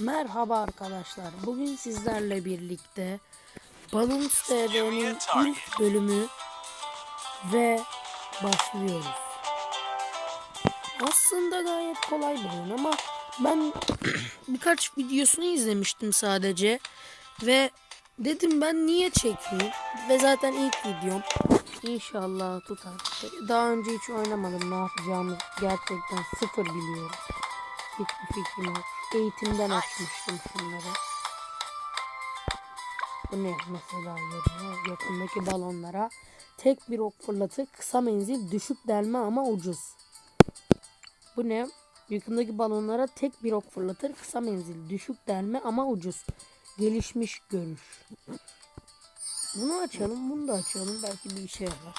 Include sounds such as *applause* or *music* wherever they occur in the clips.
Merhaba arkadaşlar. Bugün sizlerle birlikte Balloons TV'nin ilk bölümü ve başlıyoruz. Aslında gayet kolay bir oyun ama ben *clears throat* birkaç videosunu izlemiştim sadece ve dedim ben niye çekmeyeyim ve zaten ilk videom İnşallah tutar. Daha önce hiç oynamadım ne yapacağımı gerçekten sıfır biliyorum. Hiçbir fikrim yok. Eğitimden açmıştım şunları. Bu ne mesela yarıyor? Yakındaki balonlara tek bir ok fırlatır. Kısa menzil düşük delme ama ucuz. Bu ne? Yakındaki balonlara tek bir ok fırlatır. Kısa menzil düşük delme ama ucuz. Gelişmiş görüş. Bunu açalım, bunu da açalım. Belki bir işe yarar.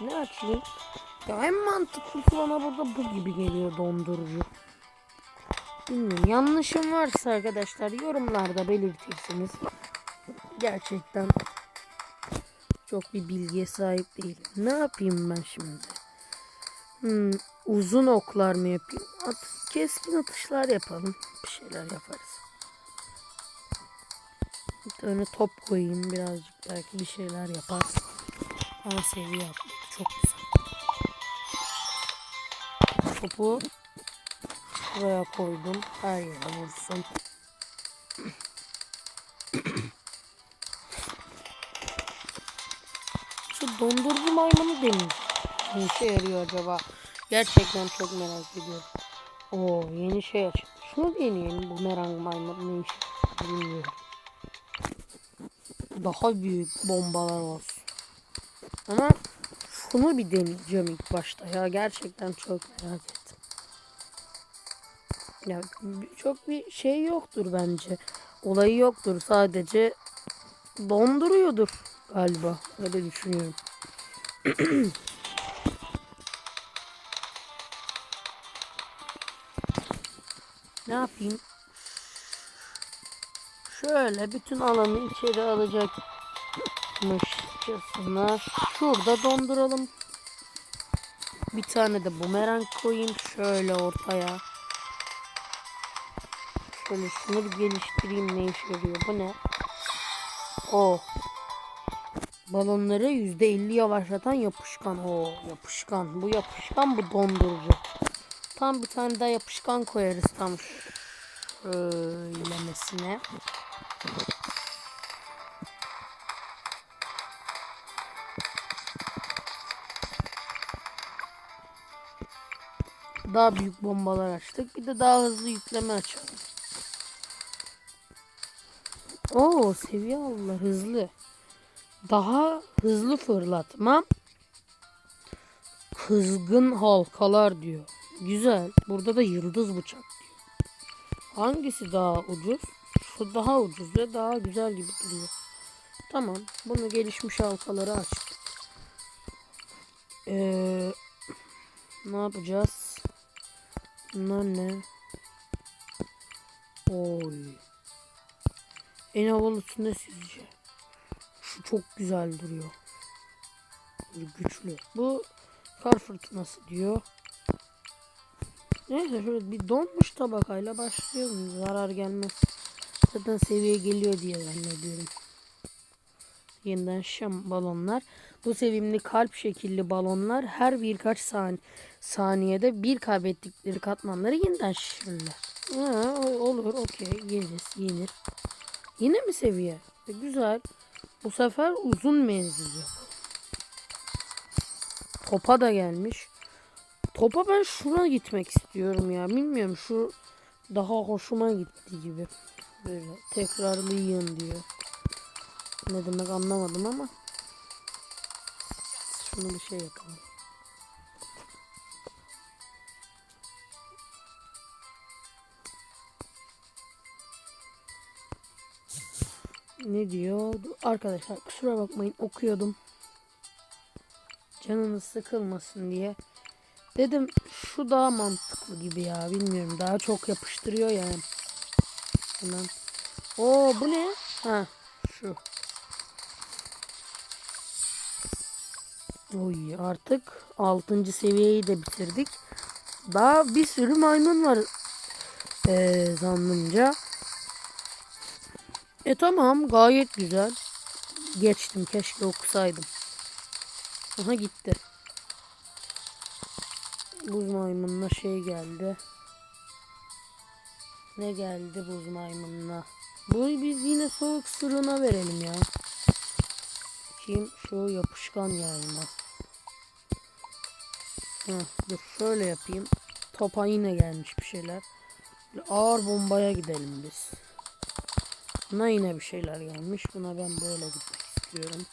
Ne açayım? Ya en mantıklısı bana burada bu gibi geliyor dondurucu. Bilmiyorum. Yanlışım varsa arkadaşlar yorumlarda belirtirsiniz. Gerçekten çok bir bilgiye sahip değilim. Ne yapayım ben şimdi? Hmm, uzun oklar mı yapayım? At, keskin atışlar yapalım. Bir şeyler yaparız. Tane top koyayım birazcık belki bir şeyler yapar. Aa seviye yaptık. Çok güzel. Topu buraya koydum. Her yere vursun. Şu dondurucu maymunu deneyeceğim. Ne işe yarıyor acaba? Gerçekten çok merak ediyorum. Oo yeni şey açıldı. Şunu deneyelim. Bu merang maymunu ne işe bilmiyorum. Daha büyük bombalar olsun. Ama şunu bir deneyeceğim ilk başta ya. Gerçekten çok merak ettim. Ya çok bir şey yoktur bence. Olayı yoktur. Sadece donduruyordur galiba. Öyle düşünüyorum. *clears throat* ne yapayım? Şöyle bütün alanı içeri *clears throat* alacakmışçasına şurada donduralım. Bir tane de bumerang koyayım şöyle ortaya. Şöyle şunu geliştireyim ne işe yarıyor. Bu ne? O. Balonları %50 yavaşlatan yapışkan. O yapışkan. Bu yapışkan bu dondurucu. Tam bir tane daha yapışkan koyarız tam şöylemesine. Daha büyük bombalar açtık. Bir de daha hızlı yükleme açalım. Oo seviye aldılar hızlı. Daha hızlı fırlatma. Kızgın halkalar diyor. Güzel. Burada da yıldız bıçak diyor. Hangisi daha ucuz? Şu daha ucuz ve daha güzel gibi duruyor. Tamam. Bunu gelişmiş halkaları açtık. Ee, ne yapacağız? Bunlar ne? Oy. En havalısı ne sizce? Şu çok güzel duruyor. Güçlü. Bu kar fırtınası diyor. Neyse şöyle bir donmuş tabakayla başlıyorum. Zarar gelmez. Zaten seviye geliyor diye zannediyorum. Yeniden şam balonlar. Bu sevimli kalp şekilli balonlar her birkaç sani saniyede bir kaybettikleri katmanları yeniden şişirirler. Ha, olur okey yeriz yenir. Yine mi seviye? E, güzel. Bu sefer uzun menzilli. Topa da gelmiş. Topa ben şuna gitmek istiyorum ya. Bilmiyorum şu daha hoşuma gitti gibi. Böyle tekrarlayın diyor. Ne demek anlamadım ama. Şunu bir şey yapalım. Ne diyor? Arkadaşlar kusura bakmayın okuyordum. Canınız sıkılmasın diye. Dedim şu daha mantıklı gibi ya bilmiyorum daha çok yapıştırıyor yani. Hemen. Oo bu ne? Ha şu. Oy artık 6. seviyeyi de bitirdik. Daha bir sürü maymun var. Ee, zannımca. E tamam gayet güzel. Geçtim keşke okusaydım. Aha gitti. Buz maymununa şey geldi. Ne geldi buz maymununa? Bu biz yine soğuk sırına verelim ya. Kim şu yapışkan yayma. Dur şöyle yapayım. Topa yine gelmiş bir şeyler. Ağır bombaya gidelim biz. Buna yine bir şeyler gelmiş. Buna ben böyle gitmek istiyorum.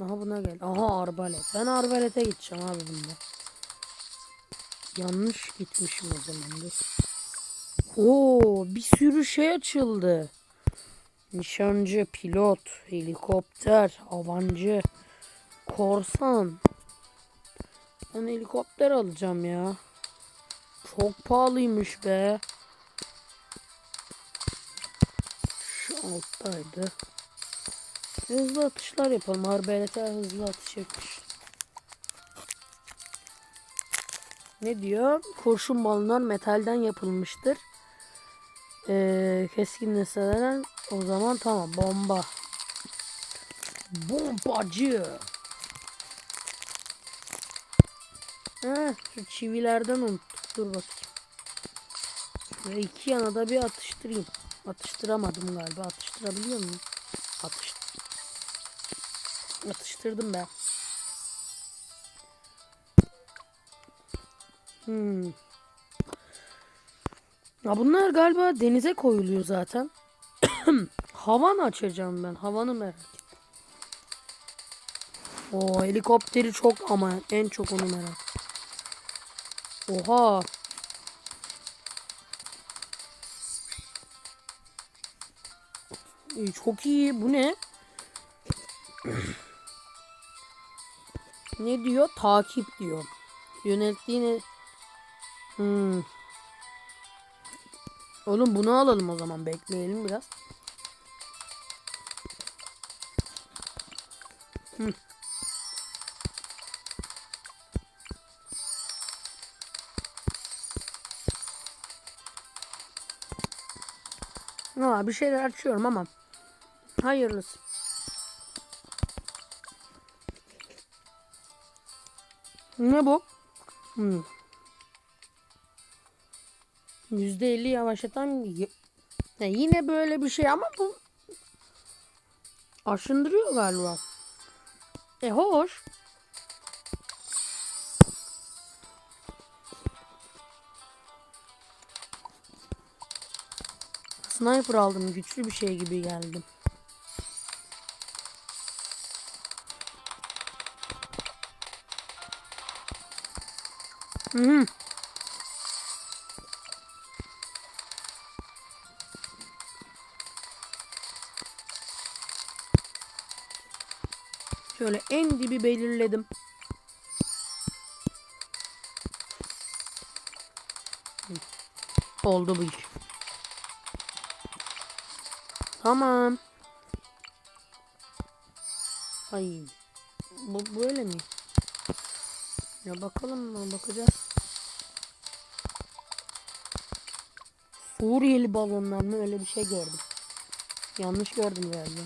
Aha buna gel. Aha arbalet. Ben arbalete gideceğim abi bunda. Yanlış gitmişim o zaman. Dur. Oo, bir sürü şey açıldı. Nişancı, pilot, helikopter, avancı, korsan. Ben helikopter alacağım ya. Çok pahalıymış be. Şu alttaydı. Hızlı atışlar yapalım. Arbelete hızlı atış yapmış. Ne diyor? Kurşun balonlar metalden yapılmıştır. Ee, keskin nesnelerden o zaman tamam bomba. Bombacı. Heh, şu çivilerden unuttuk. Dur bakayım. Şöyle iki yana da bir atıştırayım. Atıştıramadım galiba. Atıştırabiliyor muyum? Atış. Atıştırdım ben. Hmm. Ya bunlar galiba denize koyuluyor zaten. *clears throat* Havan açacağım ben. Havanı merak ettim. O helikopteri çok ama en çok onu merak. Oha. İyi, çok iyi. Bu ne? ne diyor? Takip diyor. Yönelttiğini Hmm. Oğlum bunu alalım o zaman. Bekleyelim biraz. Hı. Aa, bir şeyler açıyorum ama hayırlısı. Ne bu? Hmm. %50 yavaşlatan yine böyle bir şey ama bu aşındırıyor galiba. E hoş. Sniper aldım. Güçlü bir şey gibi geldim. Hı Şöyle en dibi belirledim. Oldu bu iş. Tamam. Ay. Bu böyle mi? Ya bakalım mı? Bakacağız. Suriyeli balonlar mı? Öyle bir şey gördüm. Yanlış gördüm galiba.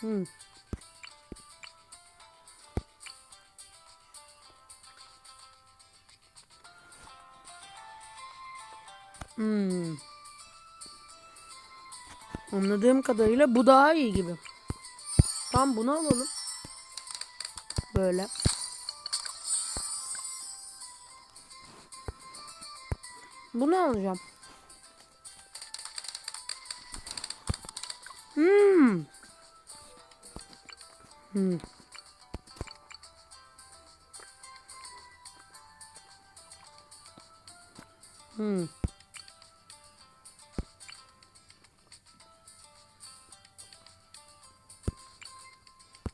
Hmm. Hmm. Anladığım kadarıyla bu daha iyi gibi. Tam bunu alalım. Böyle. Bunu alacağım. Hmm. Hmm.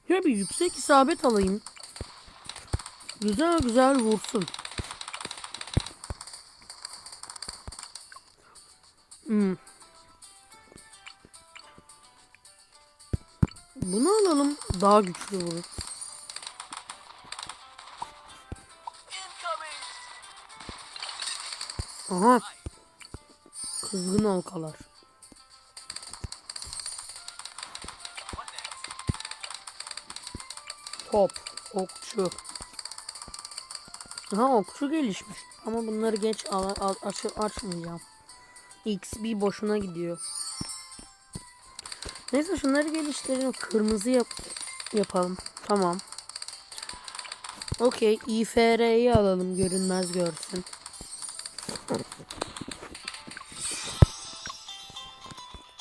Ya bir yüksek isabet alayım. Güzel güzel vursun. Hmm. Alalım. Daha güçlü vurur. Aha. Kızgın halkalar. Top. Okçu. Aha okçu gelişmiş. Ama bunları geç aç, açmayacağım. XB boşuna gidiyor. Neyse şunları geliştirelim. Kırmızı yap yapalım. Tamam. Okey. İFR'yi alalım. Görünmez görsün.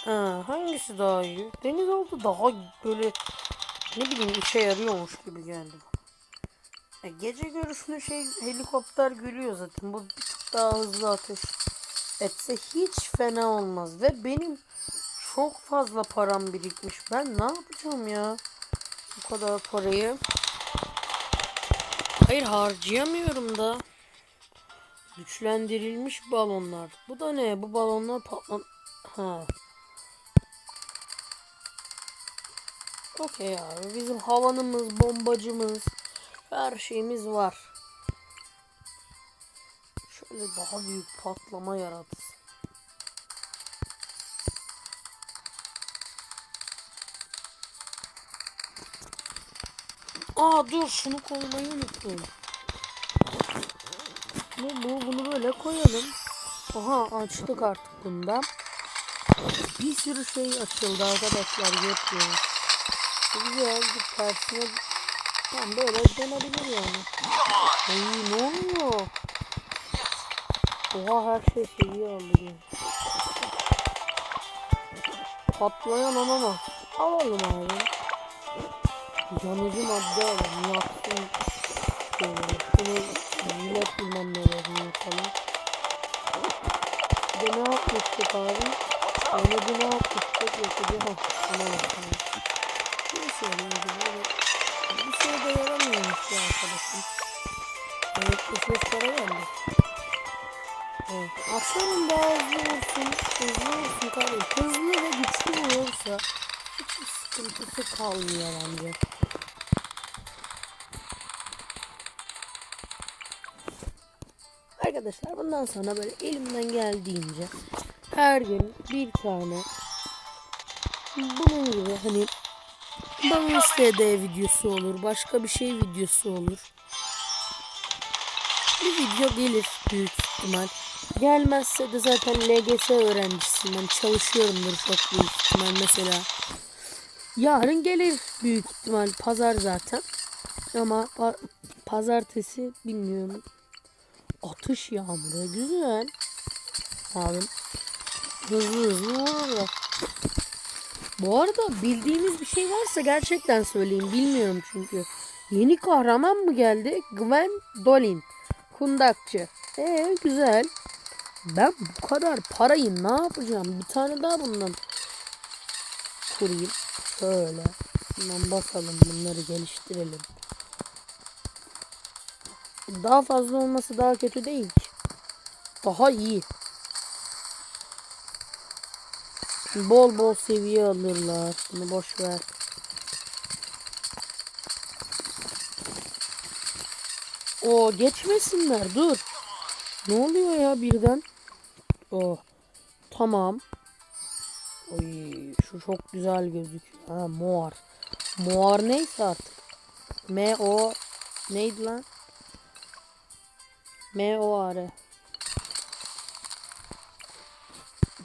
Ha, hangisi daha iyi? Denizaltı daha böyle ne bileyim işe yarıyormuş gibi geldi. Ya gece görüşlü şey helikopter görüyor zaten. Bu bir tık daha hızlı ateş etse hiç fena olmaz. Ve benim çok fazla param birikmiş. Ben ne yapacağım ya? Bu kadar parayı. Hayır harcayamıyorum da. Güçlendirilmiş balonlar. Bu da ne? Bu balonlar patlan... Ha. Okey abi. Bizim havanımız, bombacımız, her şeyimiz var. Şöyle daha büyük patlama yaratsın. Aa dur şunu koymayı unuttum. Bu, bu bunu böyle koyalım. Aha açtık artık bundan. Bir sürü şey açıldı arkadaşlar görüyorsunuz. Güzel bir tersine tam böyle dönebilir yani. Ay ne oluyor? Oha her şey seviye aldı. Patlayan olamaz. Alalım abi. Yanıcı madde. Yaksın. Şunu millet bilmem nelerini yapalım. Bir de ne yapmıştık abi? Yanıcı ne yapmıştık? Yakıcı ha. Ona bakalım. Neyse yani böyle bir şey de yaramıyormuş ya arkadaşım. Evet kısmet para geldi. Evet. Aslanın daha hızlı olsun. Hızlı olsun kardeşim. Hızlı ve güçlü olursa hiçbir sıkıntısı kalmıyor bence. Arkadaşlar bundan sonra böyle elimden geldiğince her gün bir tane bunun gibi hani Bana SD videosu olur. Başka bir şey videosu olur. Bir video gelir büyük ihtimal. Gelmezse de zaten LGS öğrencisiyim. Ben çalışıyorumdur çok büyük ihtimal mesela. Yarın gelir büyük ihtimal. Pazar zaten. Ama pa- pazartesi bilmiyorum. Atış yağmuru. Güzel. Abi. Hızlı hızlı vururlar. Bu arada bildiğiniz bir şey varsa gerçekten söyleyin. Bilmiyorum çünkü. Yeni kahraman mı geldi? Gwen Dolin. Kundakçı. Ee güzel. Ben bu kadar parayı ne yapacağım? Bir tane daha bundan kurayım. Şöyle. Bundan basalım. Bunları geliştirelim. Daha fazla olması daha kötü değil. Daha iyi. Bol bol seviye alırlar. Bunu boş ver. O geçmesinler dur. Ne oluyor ya birden? Oh. Tamam. Oy, şu çok güzel gözüküyor. Ha mor. Mor neyse artık. M O neydi lan? M O R. E.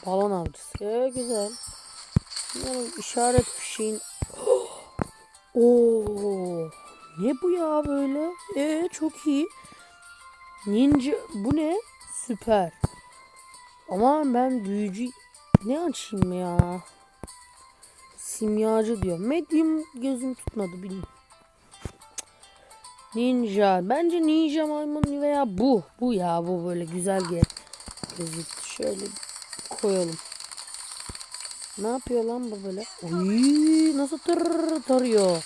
Balon avcısı. Ee, güzel. Bunların işaret fişeğin. *gasps* Oo. Ne bu ya böyle? Ee çok iyi. Ninja bu ne? Süper. Ama ben büyücü ne açayım ya? Simyacı diyor. Medium gözüm tutmadı bilmiyorum. Ninja. Bence ninja maymun veya bu. Bu ya bu böyle güzel gözüktü. Şöyle koyalım. Ne yapıyor lan bu böyle? Oy, nasıl tır tarıyor?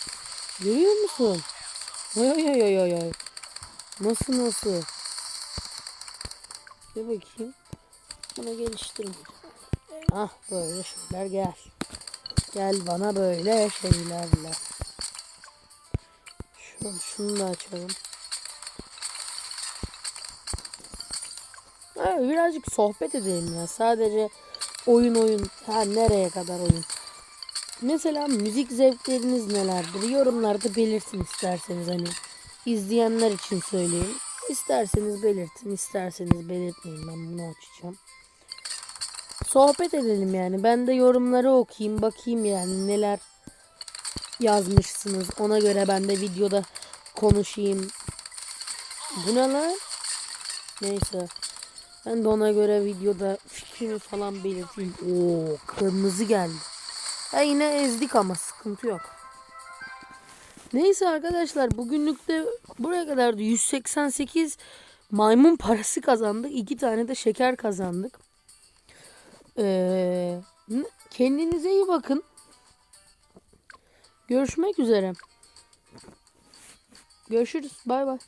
Görüyor musun? Ay ay ay ay ay. Nasıl nasıl? Bir bakayım. Bunu geliştireyim. Ah böyle şeyler gel. Gel bana böyle şeylerle. Şunu, şunu da açalım. Ha, birazcık sohbet edelim ya. Sadece oyun oyun. Ha nereye kadar oyun? Mesela müzik zevkleriniz nelerdir? Yorumlarda belirtin isterseniz hani izleyenler için söyleyeyim. İsterseniz belirtin, isterseniz belirtmeyin. Ben bunu açacağım. Sohbet edelim yani. Ben de yorumları okuyayım, bakayım yani neler yazmışsınız. Ona göre ben de videoda konuşayım. Bu ne lan? Neyse. Ben de ona göre videoda fikrimi falan belirteyim. Oo, kırmızı geldi. Ya yine ezdik ama sıkıntı yok. Neyse arkadaşlar bugünlük de buraya kadardı. 188 maymun parası kazandık. iki tane de şeker kazandık. Ee, kendinize iyi bakın. Görüşmek üzere. Görüşürüz. Bay bay.